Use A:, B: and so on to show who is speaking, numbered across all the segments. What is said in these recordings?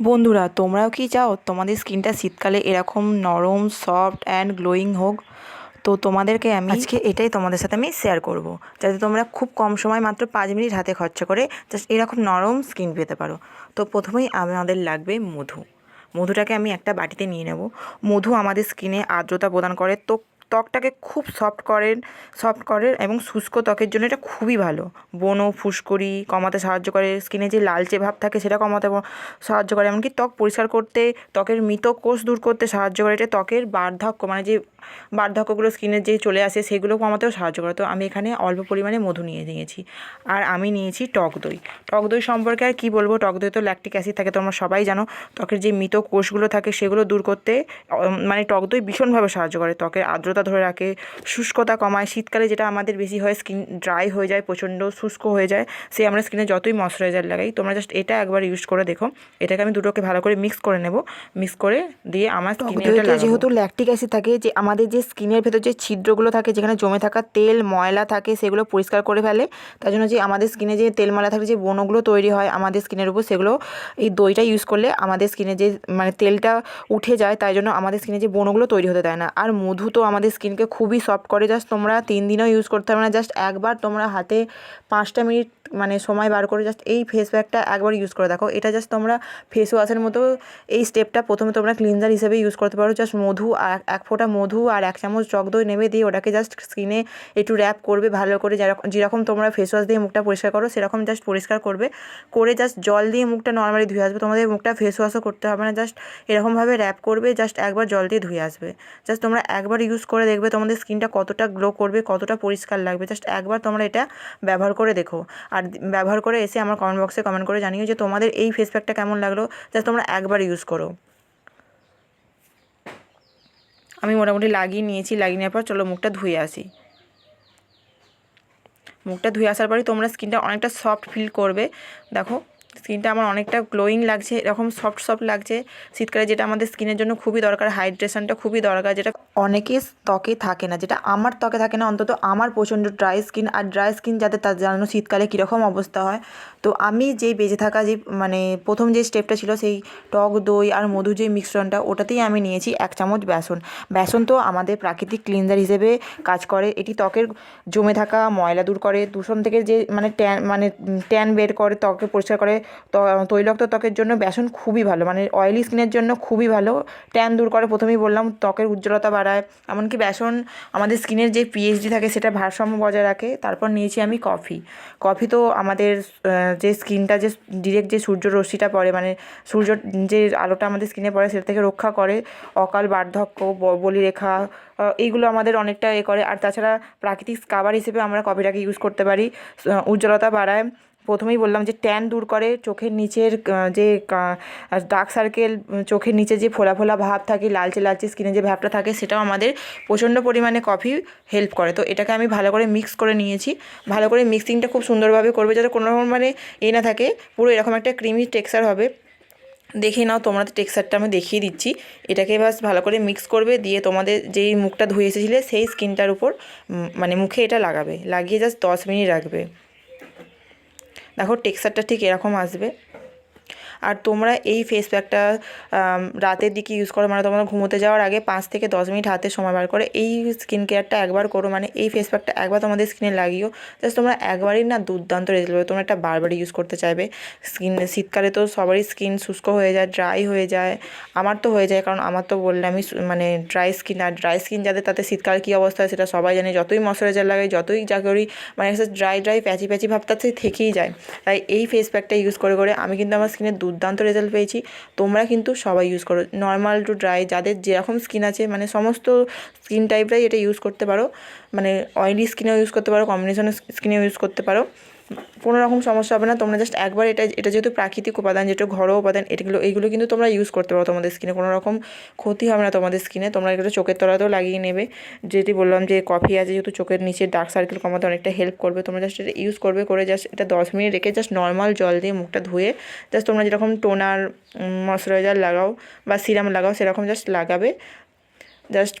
A: বন্ধুরা, তোমরাও কি চাও? তোমাদের স্কিনটা শীতকালে এরকম নরম সফট অ্যান্ড গ্লোয়িং হোক। তো তোমাদেরকে আমি আজকে এটাই তোমাদের সাথে আমি শেয়ার করব। যাতে তোমরা খুব কম সময় মাত্র পাঁচ মিনিট হাতে খরচা করে জাস্ট এরকম নরম স্কিন পেতে পারো। তো প্রথমেই আমাদের লাগবে মধু। মধুটাকে আমি একটা বাটিতে নিয়ে নেব। মধু আমাদের স্কিনে আর্দ্রতা প্রদান করে। তো ত্বকটাকে খুব সফট করেন সফট করে এবং শুষ্ক ত্বকের জন্য এটা খুবই ভালো। ব্রণ ফুসকুড়ি কমাতে সাহায্য করে স্কিনে যে লালচে ভাব থাকে সেটা কমাতে সাহায্য করে, এমনকি ত্বক পরিষ্কার করতে, ত্বকের মৃত কোষ দূর করতে সাহায্য করে। এটা ত্বকের বার্ধক্য মানে যে বার্ধক্যগুলো স্কিনের যে চলে আসে সেগুলো কমাতেও সাহায্য করে। তো আমি এখানে অল্প পরিমাণে মধু নিয়ে নিয়েছি আর আমি নিয়েছি টক দই। টক দই সম্পর্কে আর কি বলব? টক দই তো ল্যাকটিক অ্যাসিড থাকে, তোমরা সবাই জানো। ত্বকের যে মৃত কোষগুলো থাকে সেগুলো দূর করতে মানে টক দই ভীষণভাবে সাহায্য করে। ত্বকের আর্দ্রতা ধরে রাখে। শুষ্কতা কমায়। শীতকালে যেটা আমাদের বেশি হয় স্কিন ড্রাই হয়ে যায় প্রচণ্ড শুষ্ক হয়ে যায় সে আমরা স্কিনে যতই ময়শ্চারাইজার লাগাই তোমরা জাস্ট এটা একবার ইউজ করে দেখো। এটাকে আমি দুটোকে ভালো করে মিক্স করে নেব। মিক্স করে দিয়ে আমার স্কিনে যেহেতু ল্যাকটিক অ্যাসিড থাকে যে আমাদের যে স্কিনের ভেতর যে ছিদ্রগুলো থাকে যেখানে জমে থাকা তেল ময়লা থাকে সেগুলো পরিষ্কার করে ফেলে তার জন্য যে আমাদের স্কিনে যে তেল ময়লা থাকে যে বনগুলো তৈরি হয় আমাদের স্কিনের উপর সেগুলো এই দইটা ইউজ করলে আমাদের স্কিনে যে মানে তেলটা উঠে যায় তাই জন্য আমাদের স্কিনে যে বনগুলো তৈরি হতে দেয় না। আর মধু তো আমাদের স্কিনকে খুবই সফট করে। জাস্ট তোমরা তিন দিনও ইউজ করতে পারবে না। জাস্ট একবার তোমরা হাতে পাঁচটা মিনিট মানে সময় বার করে জাস্ট এই ফেস প্যাকটা একবার ইউজ করে দেখো। এটা জাস্ট তোমরা ফেস ওয়াশের মতো এই স্টেপটা প্রথমে তোমরা ক্লিনজার হিসেবে ইউজ করতে পারো। জাস্ট মধু এক ফোঁটা মধু আর এক চামচ টক দই নেবে দিয়ে ওটাকে জাস্ট স্কিনে একটু র্যাপ করবে ভালো করে। যেরকম যেরকম তোমরা ফেস ওয়াশ দিয়ে মুখটা পরিষ্কার করো, সেরকম জাস্ট পরিষ্কার করবে। করে জাস্ট জল দিয়ে মুখটা নর্মালি ধুয়ে আসবে। তোমাদের মুখটা ফেস ওয়াশও করতে হবে না। জাস্ট এরকমভাবে র্যাপ করবে জাস্ট একবার জল দিয়ে ধুয়ে আসবে। জাস্ট তোমরা একবার ইউজ করে দেখবে তোমাদের স্কিনটা কতটা গ্লো করবে, কতটা পরিষ্কার লাগবে। জাস্ট একবার তোমরা এটা ব্যবহার করে দেখো। আর ব্যবহার করে এসে আমার কমেন্ট বক্সে কমেন্ট করে জানিও যে তোমাদের এই ফেস প্যাকটা কেমন লাগল, যা তোমরা একবার ইউজ করো। আমি মোটামুটি লাগিয়ে নিয়েছি, লাগিয়ে নেওয়ার পর চলো মুখটা ধুয়ে আসি। মুখটা ধুয়ে আসার পরে তোমরা স্কিনটা অনেকটা সফট ফিল করবে। দেখো স্কিনটা আমার অনেকটা গ্লোয়িং লাগছে, এরকম সফট সফট লাগছে। শীতকালে যেটা আমাদের স্কিনের জন্য খুবই দরকার হাইড্রেশনটা খুবই দরকার, যেটা অনেকের ত্বকে থাকে না, যেটা আমার ত্বকে থাকে না, অন্তত আমার প্রচণ্ড ড্রাই স্কিন আর ড্রাই স্কিন যাতে তার জানো শীতকালে কীরকম অবস্থা হয়। তো আমি যেই বেঁচে থাকা যে মানে প্রথম যে স্টেপটা ছিল, সেই টক দই আর মধু যে মিশ্রণটা, ওটাতেই আমি নিয়েছি এক চামচ বেসন। বেসন তো আমাদের প্রাকৃতিক ক্লিনজার হিসেবে কাজ করে, এটি ত্বকের জমে থাকা ময়লা দূর করে, দূষণ থেকে যে মানে ট্যান মানে ট্যান বের করে ত্বকে পরিষ্কার করে তৈলাক্ত ত্বকের জন্য বেসন খুবই ভালো মানে অয়েলি স্কিনের জন্য খুবই ভালো। ট্যান দূর করে প্রথমেই বললাম, ত্বকের উজ্জ্বলতা বাড়ায়। এমনকি বেসন আমাদের স্কিনের যে পিএইচডি থাকে সেটা ভারসাম্য বজায় রাখে। তারপর নিয়েছি আমি কফি। কফি তো আমাদের যে স্কিনটা যে ডিরেক্ট যে সূর্য রশ্মিটা পড়ে মানে সূর্য যে আলোটা আমাদের স্কিনে পড়ে সেটা থেকে রক্ষা করে। অকাল বার্ধক্য বলিরেখা এইগুলো আমাদের অনেকটা এ করে। আর তাছাড়া প্রাকৃতিক স্কাবার হিসেবে আমরা কফিটাকে ইউজ করতে পারি। উজ্জ্বলতা বাড়ায়। প্রথমেই বললাম যে ট্যান দূর করে চোখের নিচের যে ডার্ক সার্কেল চোখের নিচে যে ফোলা ফোলা ভাব থাকে, লালচে লালচে স্কিনে যে ভাবটা থাকে, সেটাও আমাদের প্রচণ্ড পরিমাণে কফি হেল্প করে। তো এটাকে আমি ভালো করে মিক্স করে নিয়েছি। ভালো করে মিক্সিংটা খুব সুন্দরভাবে করবে যাতে কোনো রকম মানে এ না থাকে, পুরো এরকম একটা ক্রিমি টেক্সচার হবে। দেখে নাও, তোমরা টেক্সচারটা আমি দেখিয়ে দিচ্ছি। এটাকে বাস ভালো করে মিক্স করবে, দিয়ে তোমাদের যেই মুখটা ধুয়ে এসেছিলে, সেই স্কিনটার উপর মানে মুখে এটা লাগাবে। লাগিয়ে জাস্ট দশ মিনিট রাখবে। দেখো টেক্সচারটা ঠিক এরকম আসবে। আর তোমরা এই ফেস প্যাকটা রাতের দিকে ইউজ করো। মানে তোমরা ঘুমোতে যাওয়ার আগে পাঁচ থেকে দশ মিনিট হাতে সময় বার করে এই স্কিন কেয়ারটা একবার করো। মানে এই ফেস প্যাকটা একবার তোমাদের স্কিনে লাগিও। জাস্ট তোমরা একবারই না, দুর্দান্ত রেজাল্ট পাবে। তোমরা একটা বারবার ইউজ করতে চাইবে। স্কিন শীতকালে তো সবারই স্কিন শুষ্ক হয়ে যায় ড্রাই হয়ে যায়। আমার তো হয়ে যায়, কারণ আমার তো বললে আমি মানে ড্রাই স্কিন আর ড্রাই স্কিন যাদের তাতে শীতকালে কী অবস্থা হয় সেটা সবাই জানে। যতই ময়শ্চারাইজার লাগে যতই যা করি মানে ড্রাই ড্রাই প্যাচি প্যাচি ভাবটা থেকেই যায়। তাই এই ফেস প্যাকটা ইউজ করে করে আমি কিন্তু আমার স্কিনে দুর্দান্ত রেজাল্ট পেয়েছি। তোমরা কিন্তু সবাই ইউজ করো। নর্মাল টু ড্রাই যাদের যেরকম স্কিন আছে মানে সমস্ত স্কিন টাইপরাই এটা ইউজ করতে পারো। মানে অয়েলি স্কিনেও ইউজ করতে পারো কম্বিনেশন স্কিনেও ইউজ করতে পারো। কোনো রকম সমস্যা হবে না। তোমরা জাস্ট একবার এটা এটা যেহেতু প্রাকৃতিক উপাদান, যেটা ঘরোয়া উপাদান এগুলো এইগুলো কিন্তু তোমরা ইউজ করতে পারো তোমাদের স্কিনে কোনো রকম ক্ষতি হবে না তোমাদের স্কিনে তোমরা এগুলো চোখের তলাতেও লাগিয়ে নেবে। যেটি বললাম যে কফি আছে, যেহেতু চোখের নিচে ডার্ক সার্কেল কমাতে অনেকটা হেল্প করবে। তোমরা জাস্ট এটা ইউজ করবে করে জাস্ট এটা দশ মিনিট রেখে জাস্ট নর্মাল জল দিয়ে মুখটা ধুয়ে জাস্ট তোমরা যেরকম টোনার ময়শ্চারাইজার লাগাও বা সিরাম লাগাও, সেরকম জাস্ট লাগাবে। জাস্ট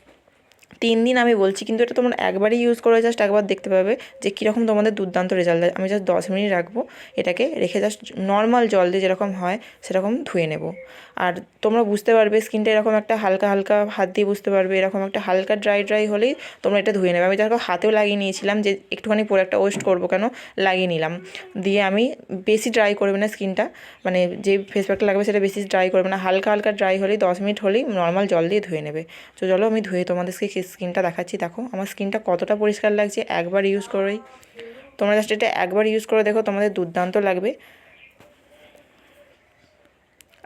A: তিন দিন আমি বলছি, কিন্তু এটা তোমরা একবারই ইউজ করে জাস্ট একবার দেখতে পাবে যে কীরকম তোমাদের দুর্দান্ত রেজাল্ট দেয় আমি জাস্ট দশ মিনিট রাখব, এটাকে রেখে জাস্ট নর্মাল জল দিয়ে যেরকম হয়, সেরকম ধুয়ে নেব। আর তোমরা বুঝতে পারবে স্কিনটা এরকম একটা হালকা হালকা হাত দিয়ে বুঝতে পারবে, এরকম একটা হালকা ড্রাই ড্রাই হলেই তোমরা এটা ধুয়ে নেবে। আমি দেখো হাতেও লাগিয়ে নিয়েছিলাম যে একটুখানি পরে একটা ওয়েস্ট করব কেন, লাগিয়ে নিলাম। দিয়ে আমি বেশি ড্রাই করবে না স্কিনটা মানে যে ফেস প্যাকটা লাগবে সেটা বেশি ড্রাই করবে না। হালকা হালকা ড্রাই হলেই দশ মিনিট হলেই নর্মাল জল দিয়ে ধুয়ে নেবে। তো চলো আমি ধুয়ে তোমাদেরকে স্কিনটা দেখাচ্ছি, দেখো। আমার স্কিনটা কতটা পরিষ্কার লাগছে, একবার ইউজ করেই তোমরা জাস্ট এটা একবার ইউজ করে দেখো, তোমাদের দুর্দান্ত লাগবে।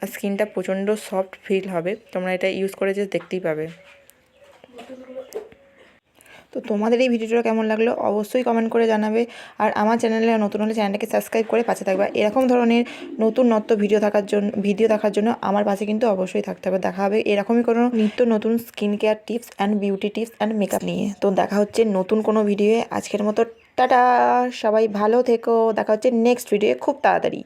A: আর স্কিনটা প্রচণ্ড সফট ফিল হবে, তোমরা এটা ইউজ করে যে দেখতেই পাবে। তো তোমাদের এই ভিডিওটা কেমন লাগল অবশ্যই কমেন্ট করে জানাবে। আর আমার চ্যানেলে নতুন হলে চ্যানেলটাকে সাবস্ক্রাইব করে পাশে থাকবে। এরকম ধরনের নতুন নত্য ভিডিও থাকার জন্য ভিডিও দেখার জন্য আমার পাশে কিন্তু অবশ্যই থাকতে হবে। দেখা হবে এরকমই কোনো নিত্য নতুন skin care tips and beauty tips and makeup নিয়ে। তো দেখা হচ্ছে নতুন কোনো ভিডিওয়ে আজকের মতো টাটা! সবাই ভালো থেকো। দেখা হচ্ছে নেক্সট ভিডিওয়ে খুব তাড়াতাড়ি।